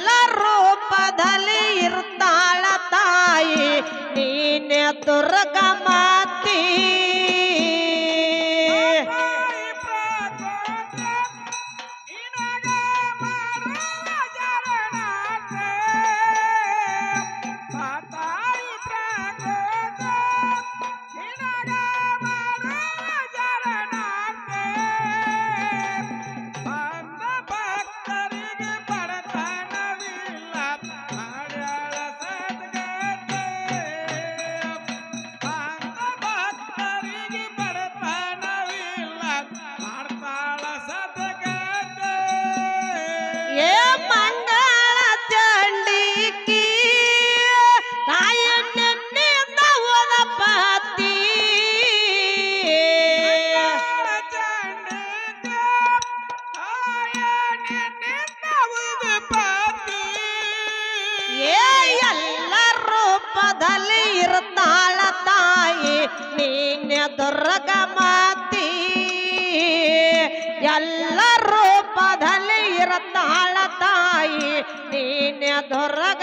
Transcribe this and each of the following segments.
ಎಲ್ಲ ರೂಪದಲ್ಲಿ ಇರ್ತಾಳ ತಾಯಿ. ನೀನೆ ದುರ್ಗಮಾತಿ ಎಲ್ಲ ರೂಪದಲ್ಲಿ ಇರತ್ತಾಳ ತಾಯಿ. ನೀನೆ ದೊರಗ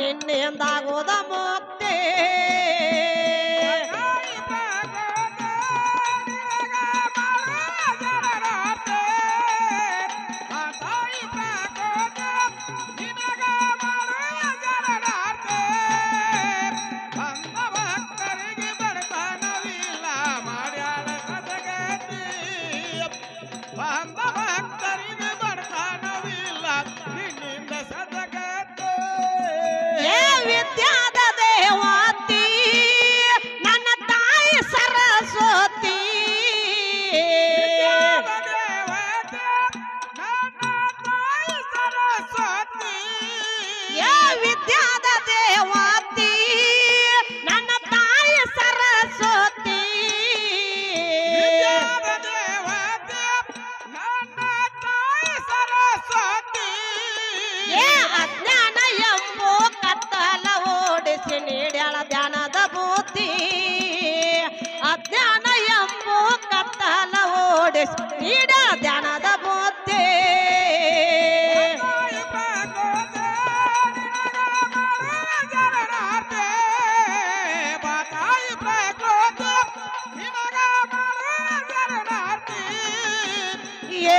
ನಿನ್ನಿಂದಾಗೋದ ಮೋಕ್ಷ ಜ್ಞಾನ ಎಂಬು ಕತ್ತಲ ಓಡಿಸಿ ನೀಡ ಧ್ಯಾನದ ಮೂರ್ತಿ. ಏ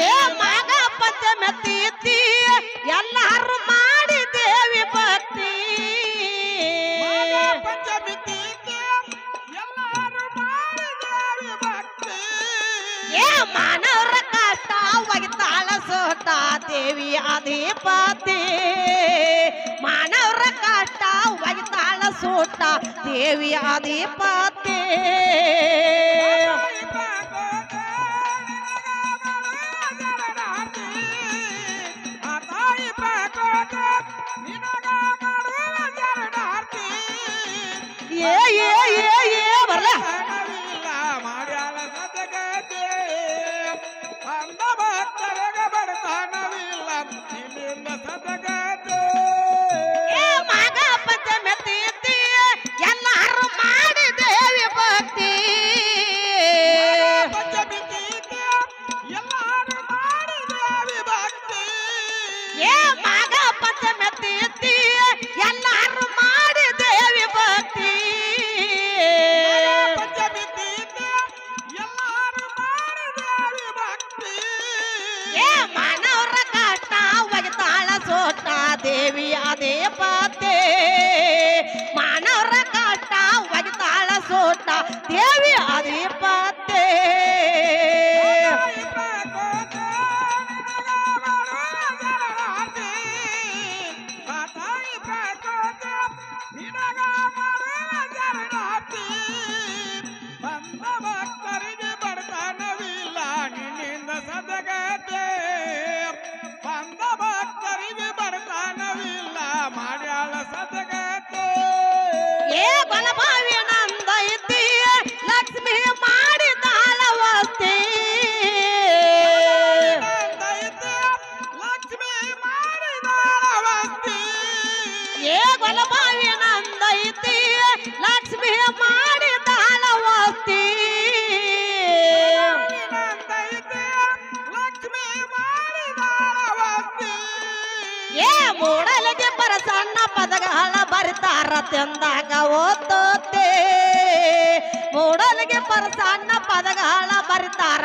ಏ ಮಗ ಪತ್ತೆ ಮೆತ್ತಿ ಎಲ್ಲರೂ ಮಾಡಿ ದೇವಿ ಭಕ್ತಿ ಏ ಮಾನವರ ಕಷ್ಟ ಒಗಿತಾಳ ಸೋತ ದೇವಿ ಅಧಿಪತಿ. ಮಾನವರ ಕಷ್ಟ ಒಗಿತಾಳ ಸೋತ ದೇವಿ ಅಧಿಪತಿ. yeah. ತಂದಾಗ ಓದೋತೆ ಮೂಡಲಿಗೆ ಪರಸನ್ನ ಪದಗಳ ಬರಿತಾರ.